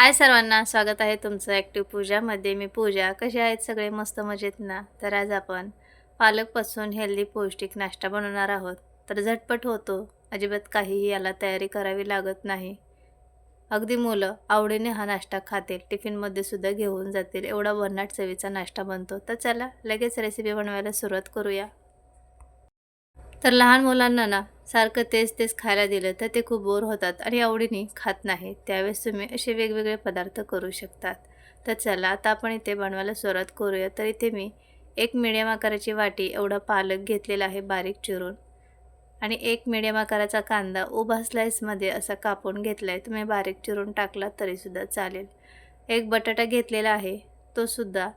हाय सर्वांना स्वागत आहे तुमचं ॲक्टिव्ह पूजामध्ये मी पूजा. कसे आहेत सगळे? मस्त मजेत ना? तर आज आपण पालकपासून हेल्दी पौष्टिक नाश्ता बनवणार आहोत. तर झटपट होतो. अजिबात काहीही याला तयारी करावी लागत नाही. अगदी मुलं आवडीने हा नाश्ता खातील. टिफिनमध्ये सुद्धा घेऊन जातील. एवढा भन्नाट चवीचा नाश्ता बनतो. तर चला लगेच रेसिपी बनवायला सुरुवात करूया. तर लहान मुलांना ना सारखं तेच तेच खायला दिलं तर ते खूप बोर होतात आणि आवडीने खात नाही त्यावेळेस तुम्ही असे वेगवेगळे पदार्थ करू शकतात. तर चला आता आपण इथे बनवायला सुरुवात करूया. तर इथे मी एक मिडियम आकाराची वाटी एवढा पालक घेतलेला आहे बारीक चिरून. आणि एक मिडियम आकाराचा कांदा उभा स्लाईसमध्ये असा कापून घेतला आहे तुम्ही बारीक चिरून टाकला तरीसुद्धा चालेल. एक बटाटा घेतलेला आहे तो सुद्धा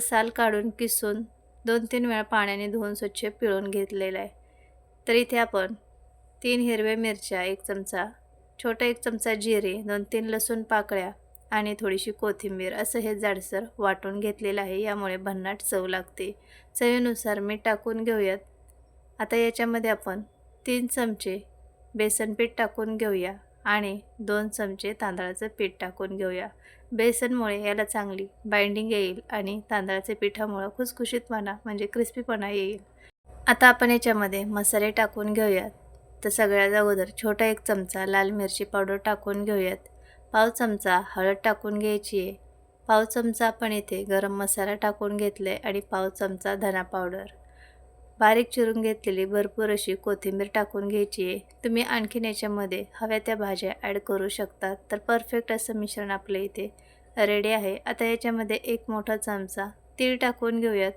साल काढून किसून दोन तीन वेळा पाण्याने धुवून स्वच्छ पिळून घेतलेला आहे. तर इथे आपण तीन हिरव्या मिरच्या एक चमचा छोटा एक चमचा जिरे दोन तीन लसूण पाकळ्या आणि थोडीशी कोथिंबीर असं हे जाडसर वाटून घेतलेलं आहे. यामुळे भन्नाट चव लागते. चवीनुसार मीठ टाकून घेऊयात. आता याच्यामध्ये आपण तीन चमचे बेसन पीठ टाकून घेऊया आणि दोन चमचे तांदळाचं पीठ टाकून घेऊया. बेसनमुळे याला चांगली बाइंडिंग येईल आणि तांदळाच्या पिठामुळं खुसखुशीतपणा म्हणजे क्रिस्पीपणा येईल. आता आपण याच्यामध्ये मसाले टाकून घेऊयात. तर सगळ्यात अगोदर छोटा एक चमचा लाल मिरची पावडर टाकून घेऊयात. पाव चमचा हळद टाकून घ्यायची आहे. पाव चमचा आपण इथे गरम मसाला टाकून घेतला आहे आणि पाव चमचा धना पावडर. बारीक चिरून घेतलेली भरपूर अशी कोथिंबीर टाकून घ्यायची आहे. तुम्ही आणखीन याच्यामध्ये हव्या त्या भाज्या ॲड करू शकतात तर परफेक्ट असं मिश्रण आपलं इथे रेडी आहे. आता याच्यामध्ये एक मोठा चमचा तीळ टाकून घेऊयात.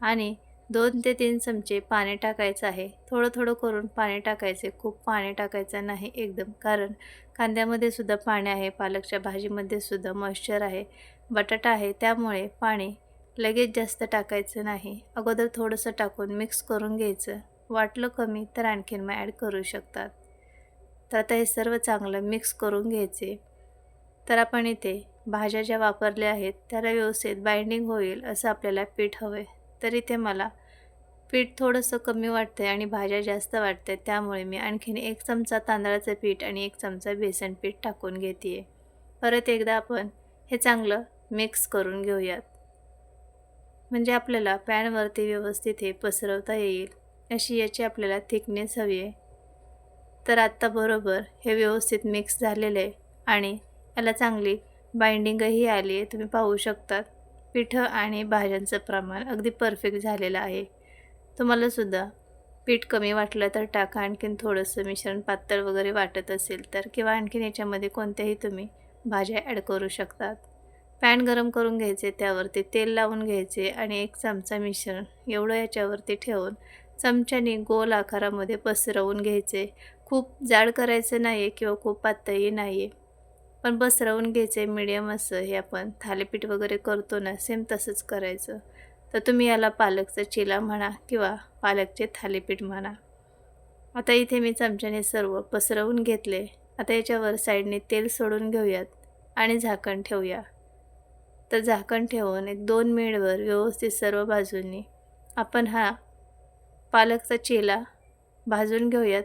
आणि दोन ते तीन चमचे पाणी टाकायचं आहे. थोडं थोडं करून पाणी टाकायचे. खूप पाणी टाकायचं नाही एकदम कारण कांद्यामध्ये सुद्धा पाणी आहे पालकच्या भाजीमध्ये सुद्धा मॉइश्चर आहे बटाटा आहे त्यामुळे पाणी लगेच जास्त टाकायचं नाही. अगोदर थोडंसं टाकून मिक्स करून घ्यायचं. वाटलं कमी तर आणखीन मग ॲड करू शकतात. तर आता हे सर्व चांगलं मिक्स करून घ्यायचे. तर आपण इथे भाज्या ज्या वापरल्या आहेत त्याला व्यवस्थित बाइंडिंग होईल असं आपल्याला पीठ हवं आहे तर इथे मला पीठ थोडंसं कमी वाटतं आहे आणि भाज्या जास्त वाटत आहेत त्यामुळे मी आणखीन एक चमचा तांदळाचं पीठ आणि एक चमचा बेसन पीठ टाकून घेते आहे परत एकदा आपण हे चांगलं मिक्स करून घेऊयात. म्हणजे आपल्याला पॅनवरती व्यवस्थित हे पसरवता येईल अशी याची आपल्याला थिकनेस हवी आहे. तर आत्ता बरोबर हे व्यवस्थित मिक्स झालेलं आहे आणि याला चांगली बाइंडिंगही आली आहे तुम्ही पाहू शकतात. पिठं आणि भाज्यांचं प्रमाण अगदी परफेक्ट झालेलं आहे. तुम्हालासुद्धा. पीठ कमी वाटलं तर टाका आणखीन थोडंसं मिश्रण पातळ वगैरे वाटत असेल तर किंवा आणखीन याच्यामध्ये कोणत्याही तुम्ही भाज्या ॲड करू शकतात. पॅन गरम करून घ्यायचे त्यावरती तेल लावून घ्यायचे आणि एक चमचा मिश्रण एवढं याच्यावरती ठेवून चमच्याने गोल आकारामध्ये पसरवून घ्यायचे. खूप जाड करायचं नाही आहे किंवा खूप पातळही नाही आहे पण पसरवून घ्यायचे मिडियम असं हे आपण थालीपीठ वगैरे करतो ना सेम तसंच करायचं. तर तुम्ही याला पालकचा चिला म्हणा किंवा पालकचे थालीपीठ म्हणा. आता इथे मी चमच्याने सर्व पसरवून घेतले. आता याच्यावर साईडने तेल सोडून घेऊयात आणि झाकण ठेवूया. तर झाकण ठेवून एक दोन मिनिटवर व्यवस्थित सर्व बाजूंनी आपण हा पालकचा चेला भाजून घेऊयात.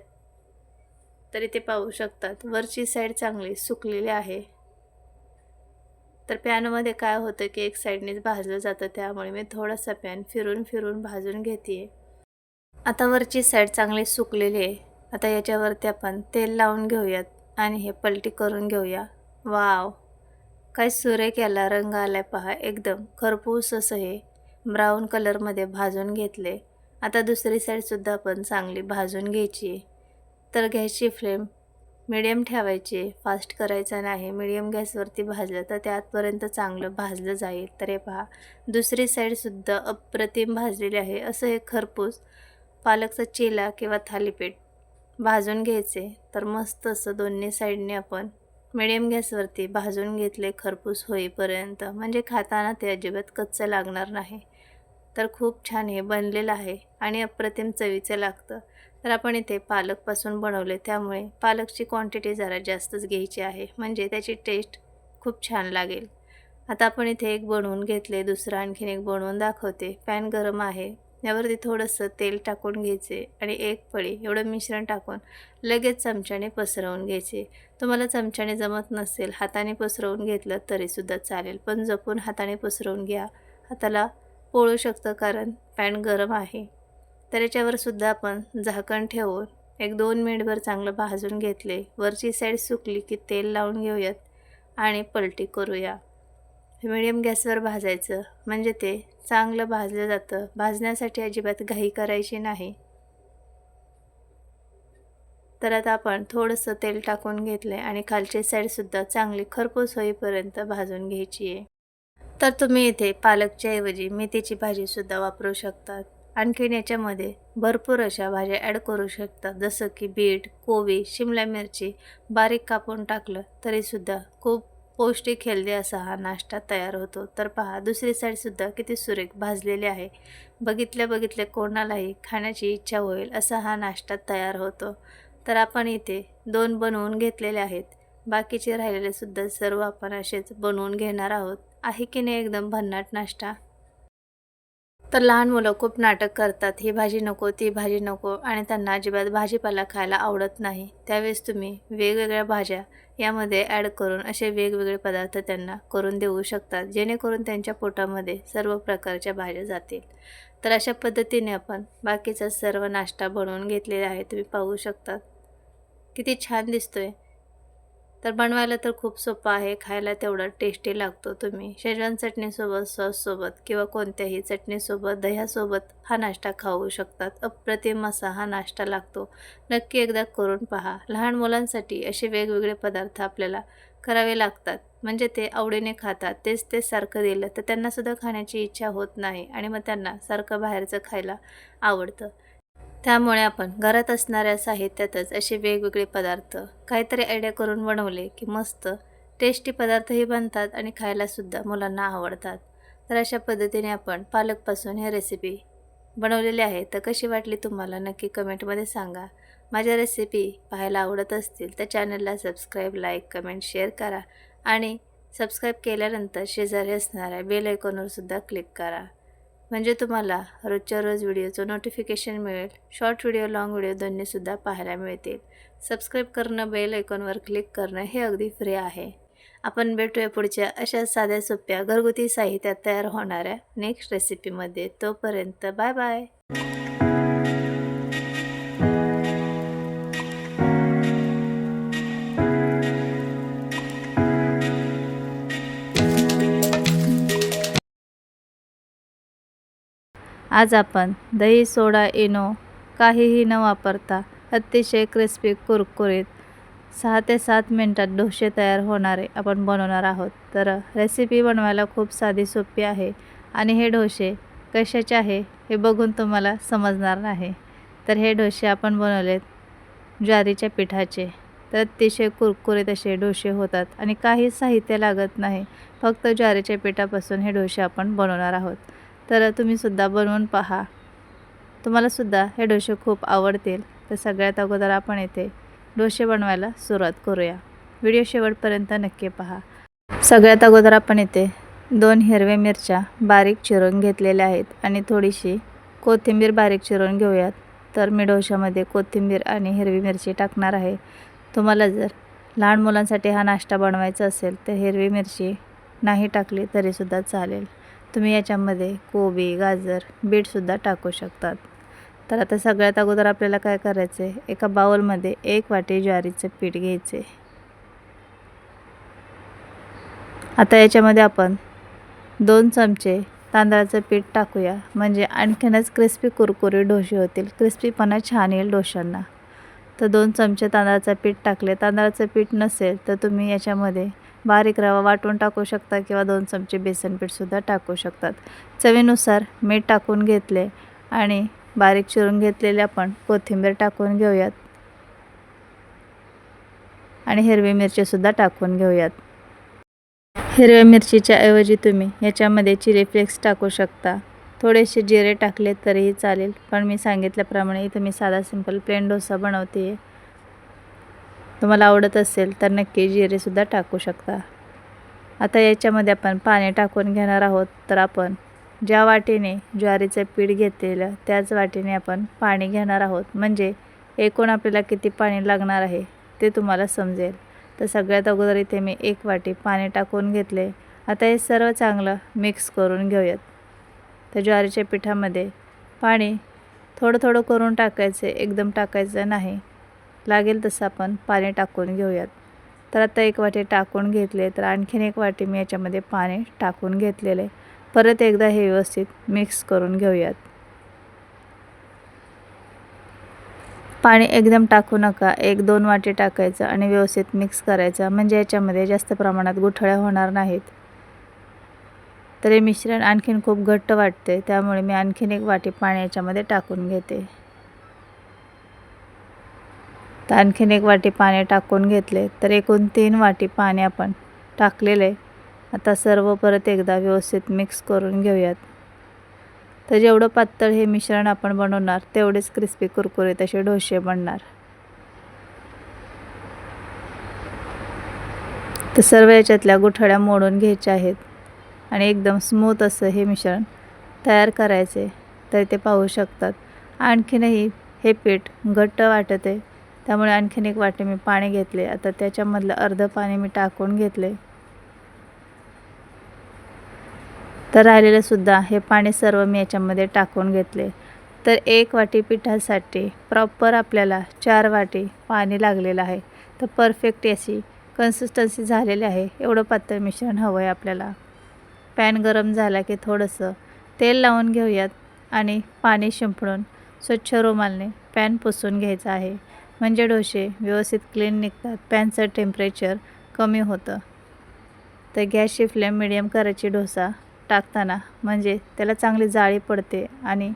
तर इथे पाहू शकतात वरची साईड चांगली सुकलेली आहे. तर पॅनमध्ये काय होतं की एक साईडनेच भाजलं जातं त्यामुळे मी थोडासा पॅन फिरून फिरून भाजून घेते आता वरची साईड चांगली सुकलेली आहे. आता याच्यावरती आपण तेल लावून घेऊयात आणि हे पलटी करून घेऊया. वाव! काय सुरेख याला रंग आलाय पहा एकदम खरपूस असं हे. ब्राऊन कलरमध्ये भाजून घेतले आता दुसरी साईडसुद्धा आपण चांगली भाजून घ्यायची तर गॅसची फ्लेम मिडियम ठेवायचे फास्ट करायचा नाही मिडियम गॅसवरती भाजलं तर ते आतपर्यंत चांगलं भाजलं जाईल. तर हे पहा दुसरी साईडसुद्धा अप्रतिम भाजलेली आहे. असं हे खरपूस पालकचा चिला किंवा थालीपीठ भाजून घ्यायचे. तर मस्त असं दोन्ही साईडने आपण मिडियम गॅसवरती भाजून घेतले खरपूस होईपर्यंत. म्हणजे खाताना ते अजिबात कच्चं लागणार नाही. तर खूप छान हे बनलेलं आहे आणि अप्रतिम चवीचं लागतं. तर आपण इथे पालकपासून बनवले. त्यामुळे पालकची क्वांटिटी जरा जास्तच घ्यायची आहे. म्हणजे त्याची टेस्ट खूप छान लागेल. आता आपण इथे एक बनवून घेतले. दुसरं आणखीन एक बनवून दाखवते. पॅन गरम आहे. यावरती थोडंसं तेल टाकून घ्यायचे आणि एक पळी एवढं मिश्रण टाकून लगेच चमच्याने पसरवून घ्यायचे. तुम्हाला चमच्याने जमत नसेल हाताने पसरवून घेतलं तरीसुद्धा चालेल. पण जपून हाताने पसरवून घ्या. हाताला पोळू शकतं कारण पॅन गरम आहे. तर याच्यावर सुद्धा आपण झाकण ठेवून एक दोन मिनिटभर चांगलं भाजून घेतले. वरची साईड सुकली की तेल लावून घेऊयात आणि पलटी करूया. मिडियम गॅसवर भाजायचं. म्हणजे ते चांगलं भाजलं जातं. भाजण्यासाठी अजिबात घाई करायची नाही. तर आता आपण थोडंसं तेल टाकून घेतलं आहे आणि खालची साईडसुद्धा चांगली खरपूस होईपर्यंत भाजून घ्यायची आहे. तर तुम्ही इथे पालकच्या ऐवजी मेथीची भाजीसुद्धा वापरू शकतात. आणखीन याच्यामध्ये भरपूर अशा भाज्या ॲड करू शकतात जसं की बीट कोबी शिमला मिरची बारीक कापून टाकलं तरीसुद्धा खूप पौष्टिक हेल्दी असा हा नाश्ता तयार होतो. तर पहा दुसरी साईडसुद्धा किती सुरेख भाजलेली आहे. बघितल्या बघितल्या कोणालाही खाण्याची इच्छा होईल असा हा नाश्ता तयार होतो. तर आपण इथे दोन बनवून घेतलेले आहेत. बाकीचे राहिलेले सुद्धा सर्व आपण असेच बनवून घेणार आहोत. आहे की नाही एकदम भन्नाट नाश्ता? तर लहान मुलं खूप नाटक करतात. ही भाजी नको ती भाजी नको आणि त्यांना अजिबात भाजीपाला खायला आवडत नाही. त्यावेळेस तुम्ही वेगवेगळ्या भाज्या यामध्ये ॲड करून असे वेगवेगळे पदार्थ त्यांना करून देऊ शकतात जेणेकरून त्यांच्या पोटामध्ये सर्व प्रकारच्या भाज्या जातील. तर अशा पद्धतीने आपण बाकीचा सर्व नाश्ता बनवून घेतलेला आहे तुम्ही पाहू शकतात किती छान दिसतोय. तर बनवायला तर खूप सोपं आहे खायला तेवढा टेस्टी लागतो तुम्ही. शेजवान चटणीसोबत सॉससोबत किंवा कोणत्याही चटणीसोबत दह्यासोबत हा नाश्ता खाऊ शकतात. अप्रतिम असा हा नाश्ता लागतो. नक्की एकदा करून पहा. लहान मुलांसाठी असे वेगवेगळे पदार्थ आपल्याला करावे लागतात. म्हणजे ते आवडीने खातात. तेच ते सारखं दिलं तर त्यांनासुद्धा खाण्याची इच्छा होत नाही आणि मग त्यांना सारखं बाहेरचं खायला आवडतं. त्यामुळे आपण घरात असणाऱ्या साहित्यातच असे वेगवेगळे पदार्थ काहीतरी आयडिया करून बनवले की मस्त टेस्टी पदार्थही बनतात आणि खायलासुद्धा मुलांना आवडतात. तर अशा पद्धतीने आपण पालकपासून हे रेसिपी बनवलेली आहे. तर कशी वाटली तुम्हाला नक्की कमेंटमध्ये सांगा. माझ्या रेसिपी पाहायला आवडत असतील तर चॅनलला सबस्क्राईब लाईक कमेंट शेअर करा. आणि सबस्क्राईब केल्यानंतर शेजारी असणाऱ्या बेल आयकॉनवर सुद्धा क्लिक करा. म्हणजे तुम्हाला रोजच्या रोज व्हिडिओचं नोटिफिकेशन मिळेल. शॉर्ट व्हिडिओ लाँग व्हिडिओ दोन्हीसुद्धा पाहायला मिळतील. सबस्क्राईब करणं बेल आयकॉनवर क्लिक करणं हे अगदी फ्री आहे. आपण भेटूया पुढच्या अशा साध्या सोप्या घरगुती साहित्यात तयार होणाऱ्या नेक्स्ट रेसिपीमध्ये तोपर्यंत बाय बाय आज आपण दही सोडा इनो काहीही न वापरता अतिशय क्रिस्पी कुरकुरीत सहा ते सात मिनटात डोसे तयार होणारे आपण बनवणार आहोत. तर रेसिपी बनवायला खूप साधी सोपी आहे आणि हे डोसे कशाचे आहे हे बघून तुम्हाला समजणार नाही. तर हे डोसे आपण बनवलेत ज्वारीच्या पिठाचे. तर अतिशय कुरकुरीत असे डोसे होतात आणि काही साहित्य लागत नाही. फक्त ज्वारीच्या पिठापासून हे डोसे आपण बनवणार आहोत. तर तुम्हीसुद्धा बनवून पहा. तुम्हालासुद्धा हे डोसे खूप आवडतील. तर सगळ्यात अगोदर आपण येथे डोसे बनवायला सुरुवात करूया. व्हिडिओ शेवटपर्यंत नक्की पहा. सगळ्यात अगोदर आपण येथे दोन हिरव्या मिरच्या बारीक चिरून घेतलेल्या आहेत आणि थोडीशी कोथिंबीर बारीक चिरून घेऊयात. तर मी डोशामध्ये कोथिंबीर आणि हिरवी मिरची टाकणार आहे. तुम्हाला जर लहान मुलांसाठी हा नाश्ता बनवायचा असेल तर हिरवी मिरची नाही टाकली तरीसुद्धा चालेल. तुम्ही याच्यामध्ये कोबी गाजर बीटसुद्धा टाकू शकतात. तर आता सगळ्यात अगोदर आपल्याला काय करायचं आहे? एका बाउलमध्ये एक वाटी ज्वारीचं पीठ घ्यायचे. आता याच्यामध्ये आपण दोन चमचे तांदळाचं पीठ टाकूया. म्हणजे आणखीनच क्रिस्पी कुरकुरी डोसे होतील. क्रिस्पीपणा छान येईल डोशांना. तर दोन चमचे तांदळाचं पीठ टाकले. तांदळाचं पीठ नसेल तर तुम्ही याच्यामध्ये बारीक रवा वाटून टाकू शकता किंवा दोन चमचे बेसन पीठसुद्धा टाकू शकतात. चवीनुसार मीठ टाकून घेतले आणि बारीक चिरून घेतलेले आपण कोथिंबीर टाकून घेऊयात. आणि हिरवी मिरचीसुद्धा टाकून घेऊयात. हिरव्या मिरचीच्या ऐवजी तुम्ही याच्यामध्ये चिली फ्लेक्स टाकू शकता. थोडेसे जिरे टाकले तरीही चालेल पण मी सांगितल्याप्रमाणे इथं मी साधा सिंपल प्लेन डोसा बनवते आहे तुम्हाला आवडत असेल तर नक्की जिरेसुद्धा टाकू शकता. आता याच्यामध्ये आपण पाणी टाकून घेणार आहोत तर आपण ज्या वाटीने ज्वारीचं पीठ घेतलेलं त्याच वाटीने आपण पाणी घेणार आहोत. म्हणजे एकूण आपल्याला किती पाणी लागणार आहे ते तुम्हाला समजेल. तर सगळ्यात अगोदर इथे मी एक वाटी पाणी टाकून घेतले. आता हे सर्व चांगलं मिक्स करून घेऊयात. तर ज्वारीच्या पिठामध्ये पाणी थोडं थोडं करून टाकायचं एकदम टाकायचं नाही. लागेल तसं आपण पाणी टाकून घेऊयात. तर आता एक वाटी टाकून घेतले तर आणखीन एक वाटी मी याच्यामध्ये पाणी टाकून घेतलेले. परत एकदा हे व्यवस्थित मिक्स करून घेऊयात. पाणी एकदम टाकू नका. एक दोन वाटी टाकायचं आणि व्यवस्थित मिक्स करायचं. म्हणजे याच्यामध्ये जास्त प्रमाणात गुठळ्या होणार नाहीत. तर हे मिश्रण आणखीन खूप घट्ट वाटते. त्यामुळे मी आणखीन एक वाटी पाणी याच्यामध्ये टाकून घेते. तर आणखीन एक वाटी पाणी टाकून घेतले. तर एकूण तीन वाटी पाणी आपण टाकलेलं. आहे आता सर्व परत एकदा व्यवस्थित मिक्स करून घेऊयात. तर जेवढं पातळ हे मिश्रण आपण बनवणार तेवढेच क्रिस्पी कुरकुरीत असे डोसे बनणार. तर सर्व याच्यातल्या गुठळ्या मोडून घ्यायच्या आहेत आणि एकदम स्मूथ असं हे मिश्रण तयार करायचे. तर ते पाहू शकतात. आणखीनही हे पीठ घट्ट वाटत. आहे त्यामुळे आणखीन एक वाटी मी पाणी घेतले. आता त्याच्यामधलं अर्धं पाणी मी टाकून घेतले. तर राहिलेलं सुद्धा हे पाणी सर्व मी याच्यामध्ये टाकून घेतले. तर एक वाटी पिठासाठी प्रॉपर आपल्याला चार वाटी पाणी लागलेलं आहे. तर परफेक्ट याची कन्सिस्टन्सी झालेली आहे. एवढं पातळ मिश्रण हवं आहे आपल्याला. पॅन गरम झाला की थोडंसं तेल लावून घेऊयात आणि पाणी शिंपडून स्वच्छ रुमालने पॅन पुसून घ्यायचं आहे. म्हणजे डोसे व्यवस्थित क्लीन निघतात. पॅनचं टेम्परेचर कमी होतं. तर गॅसची फ्लेम मिडियम करायची डोसा टाकताना. म्हणजे त्याला चांगली जाळी पडते आणि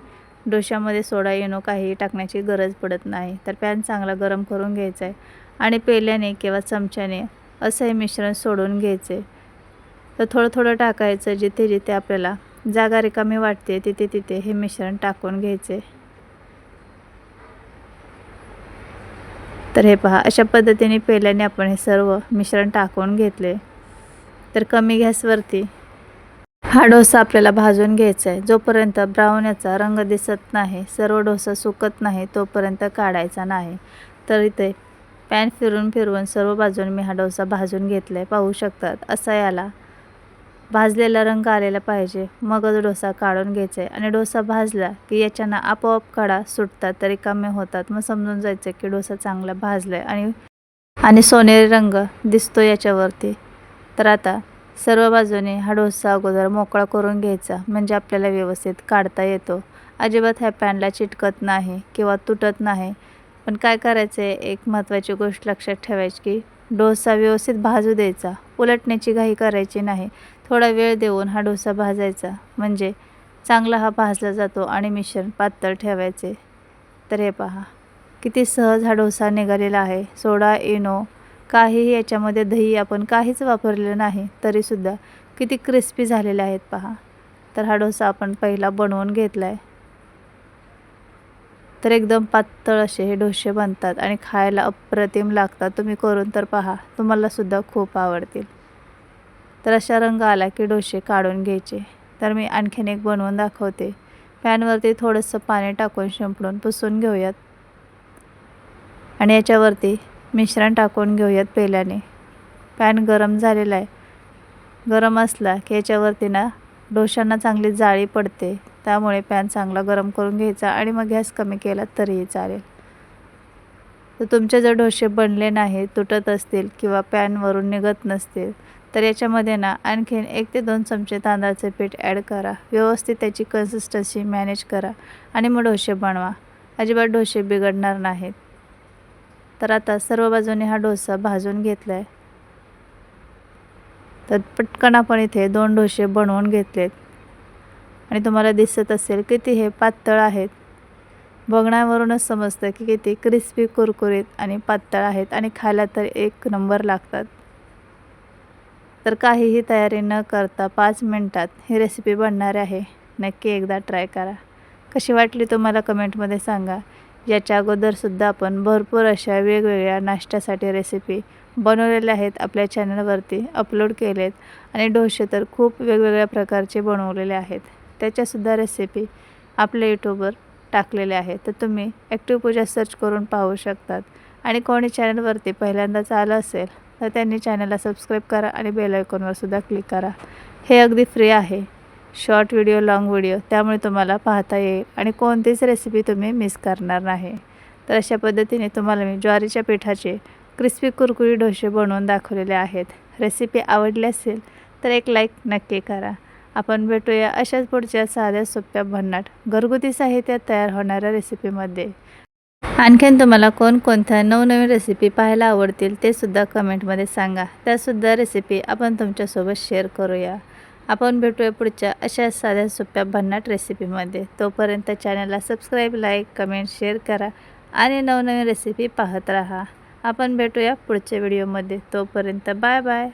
डोशामध्ये सोडा येणो काही टाकण्याची गरज पडत नाही. तर पॅन चांगला गरम करून घ्यायचा आहे. आणि पेल्याने किंवा चमच्याने असं हे मिश्रण सोडून घ्यायचे. तर थोडं थोडं टाकायचं जिथे जिथे आपल्याला जागा रिकामी वाटते तिथे तिथे हे मिश्रण टाकून घ्यायचे. तर हे पहा अशा पद्धतीने पेल्याने आपण हे सर्व मिश्रण टाकून घेतले. तर कमी गॅसवरती हा डोसा आपल्याला भाजून घ्यायचा आहे. जोपर्यंत ब्राऊन याचा रंग दिसत नाही सर्व डोसा सुकत नाही तोपर्यंत काढायचा नाही. तर इथे पॅन फिरून फिरवून सर्व बाजून मी हा डोसा भाजून घेतला आहे पाहू शकतात असा याला भाजलेला रंग आलेला पाहिजे. मगच डोसा काढून घ्यायचा आहे आणि डोसा भाजला की याच्यानं आपोआप काढा सुटतात तरी कमी होतात. मग समजून जायचं की डोसा चांगला भाजला आहे आणि आणि सोनेरी रंग दिसतो याच्यावरती. तर आता सर्व बाजूने हा डोसा अगोदर मोकळा करून घ्यायचा. म्हणजे आपल्याला व्यवस्थित काढता येतो. अजिबात ह्या पॅनला चिटकत नाही किंवा तुटत नाही. पण काय करायचं आहे एक महत्त्वाची गोष्ट लक्षात ठेवायची की डोसा व्यवस्थित भाजू द्यायचा. उलटण्याची घाई करायची नाही. थोडा वेळ देऊन हा डोसा भाजायचा. म्हणजे चांगला हा भाजला जातो आणि मिश्रण पातळ ठेवायचे. तर हे पहा किती सहज हा डोसा निघालेला आहे. सोडा इनो काहीही याच्यामध्ये दही आपण काहीच वापरलेलं नाही तरीसुद्धा किती क्रिस्पी झालेले आहेत पहा. तर हा डोसा आपण पहिला बनवून घेतला आहे तर एकदम पातळ असे हे डोसे बनतात आणि खायला अप्रतिम लागतात. तुम्ही करून तर पहा तुम्हालासुद्धा खूप आवडतील. तर अशा रंग आला की डोसे काढून घ्यायचे. तर मी आणखीन एक बनवून दाखवते. पॅनवरती थोडंसं पाणी टाकून शिंपडून पुसून घेऊयात. आणि याच्यावरती मिश्रण टाकून घेऊयात पेल्याने पॅन गरम झालेला आहे. गरम असला की याच्यावरती ना डोशांना चांगली जाळी पडते. त्यामुळे पॅन चांगला गरम करून घ्यायचा आणि मग गॅस कमी केला तरीही चालेल. तर तुमचे जर डोसे बनले नाही तुटत असतील किंवा पॅनवरून निघत नसतील तर याच्यामध्ये ना आणखीन एक ते दोन चमचे तांदळाचे पीठ ॲड करा. व्यवस्थित त्याची कन्सिस्टन्सी मॅनेज करा आणि मग डोसे बनवा. अजिबात डोसे बिघडणार नाहीत. तर आता सर्व बाजूने हा डोसा भाजून घेतला आहे तर पटकन आपण इथे दोन डोसे बनवून घेतलेत. आणि तुम्हाला दिसत असेल किती हे पातळ आहेत. बघण्यावरूनच समजतं की किती क्रिस्पी कुरकुरीत आणि पातळ आहेत आणि खायला तर एक नंबर लागतात. तर काहीही तयारी न करता पाच मिनटात ही रेसिपी बनणार आहे. नक्की एकदा ट्राय करा. कशी वाटली तुम्हाला कमेंटमध्ये सांगा. याच्या अगोदरसुद्धा आपण भरपूर अशा वेगवेगळ्या नाश्त्यासाठी रेसिपी बनवलेल्या आहेत आपल्या चॅनलवरती अपलोड केलेत आणि डोसे तर खूप वेगवेगळ्या प्रकारचे बनवलेले आहेत. त्याच्यासुद्धा रेसिपी आपल्या यूट्यूबवर टाकलेल्या आहे तर तुम्ही ॲक्टिव पूजा सर्च करून पाहू शकतात. आणि कोणी चॅनलवरती पहिल्यांदाच आलं असेल तर त्यांनी चॅनलला सबस्क्राईब करा आणि बेल आयकॉनवरसुद्धा क्लिक करा. हे अगदी फ्री आहे. शॉर्ट व्हिडिओ लाँग व्हिडिओ त्यामुळे तुम्हाला पाहता येईल आणि कोणतीच रेसिपी तुम्ही मिस करणार नाही. तर अशा पद्धतीने तुम्हाला मी ज्वारीच्या पिठाचे क्रिस्पी कुरकुरी डोसे बनवून दाखवलेले आहेत. रेसिपी आवडली असेल तर एक लाईक नक्की करा. आपण भेटूया अशाच पुढच्या साध्या सोप्या भन्नाट घरगुती साहित्यात तयार होणाऱ्या रेसिपीमध्ये आणखीन तुम्हाला कोणकोणत्या नवनवीन रेसिपी पाहायला आवडतील ते सुद्धा कमेंटमध्ये सांगा. त्यासुद्धा रेसिपी आपण तुमच्यासोबत शेअर करूया. आपण भेटूया पुढच्या अशा साध्या सोप्या भन्नाट रेसिपीमध्ये तोपर्यंत चॅनलला सबस्क्राईब लाईक कमेंट शेअर करा आणि नवनवीन रेसिपी पाहत राहा. आपण भेटूया पुढच्या व्हिडिओमध्ये तोपर्यंत बाय बाय